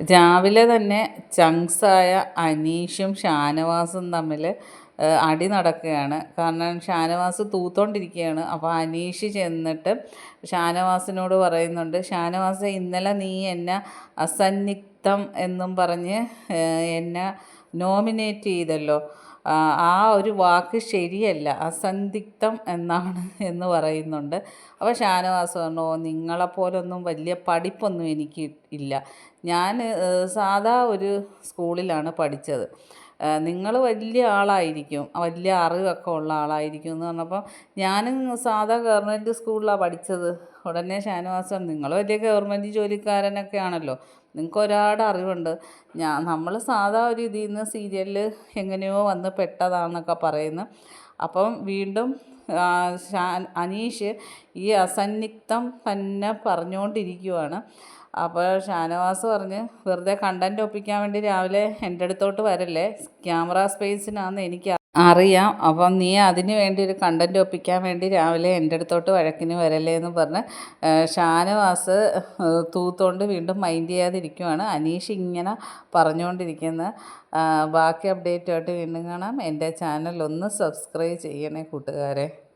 രാവിലെ തന്നെ ചങ്സായ അനീഷും ഷാനവാസും തമ്മിൽ അടി നടക്കുകയാണ്. കാരണം ഷാനവാസ് തൂത്തോണ്ടിരിക്കുകയാണ്. അപ്പോൾ അനീഷ് ചെന്നിട്ട് ഷാനവാസിനോട് പറയുന്നുണ്ട് ഷാനവാസ് ഇന്നലെ നീ എന്നെ അസന്നിഗ്ധം എന്നും പറഞ്ഞ് എന്നെ നോമിനേറ്റ് ചെയ്തല്ലോ. ആ ഒരു വാക്ക് ശരിയല്ല അസന്ധിഗ്ധം എന്നാണ് എന്ന് പറയുന്നുണ്ട്. അപ്പോൾ ഷാനവാസ് പറഞ്ഞു നിങ്ങളെപ്പോലൊന്നും വലിയ പഠിപ്പൊന്നും എനിക്ക് ഇല്ല. ഞാൻ സാധാ ഒരു സ്കൂളിലാണ് പഠിച്ചത്. നിങ്ങൾ വലിയ ആളായിരിക്കും. വലിയ അറിവൊക്കെ ഉള്ള ആളായിരിക്കും എന്ന് പറഞ്ഞപ്പോൾ ഞാനും സാധാ ഗവൺമെന്റ് സ്കൂളിലാണ് പഠിച്ചത്. ഉടനെ ഷാനവാസ് നിങ്ങൾ വലിയ ഗവൺമെന്റ് ജോലിക്കാരനൊക്കെ ആണല്ലോ. നിങ്ങൾക്ക് ഒരുപാട് അറിവുണ്ട്. ഞാൻ നമ്മൾ സാധാ ഒരു ഇതിൽ നിന്ന് സീരിയലിൽ എങ്ങനെയോ വന്ന് പെട്ടതാണെന്നൊക്കെ പറയുന്നു. അപ്പം വീണ്ടും അനീഷ് ഈ അസന്നിഗ്ധം തന്നെ പറഞ്ഞുകൊണ്ടിരിക്കുവാണ്. അപ്പോൾ ഷാനവാസ് പറഞ്ഞ് വെറുതെ കണ്ടന്റ് ഒപ്പിക്കാൻ വേണ്ടി രാവിലെ എന്റെ അടുത്തോട്ട് വരല്ലേ? ക്യാമറ സ്പേസിനാണെന്ന് എനിക്ക് അറിയാം. അപ്പം നീ അതിന് വേണ്ടി ഒരു കണ്ടന്റ് ഒപ്പിക്കാൻ വേണ്ടി രാവിലെ എന്റെ അടുത്തോട്ട് വഴക്കിന് വരല്ലേ എന്ന് പറഞ്ഞ് ഷാനവാസ് തൂത്തോണ്ട് വീണ്ടും മൈൻഡ് ചെയ്യാതിരിക്കുവാണ്. അനീഷ് ഇങ്ങനെ പറഞ്ഞുകൊണ്ടിരിക്കുന്നത് ബാക്കി അപ്ഡേറ്റുമായിട്ട് വീണ്ടും കാണാം. എന്റെ ചാനൽ ഒന്ന് സബ്സ്ക്രൈബ് ചെയ്യണേ കൂട്ടുകാരെ.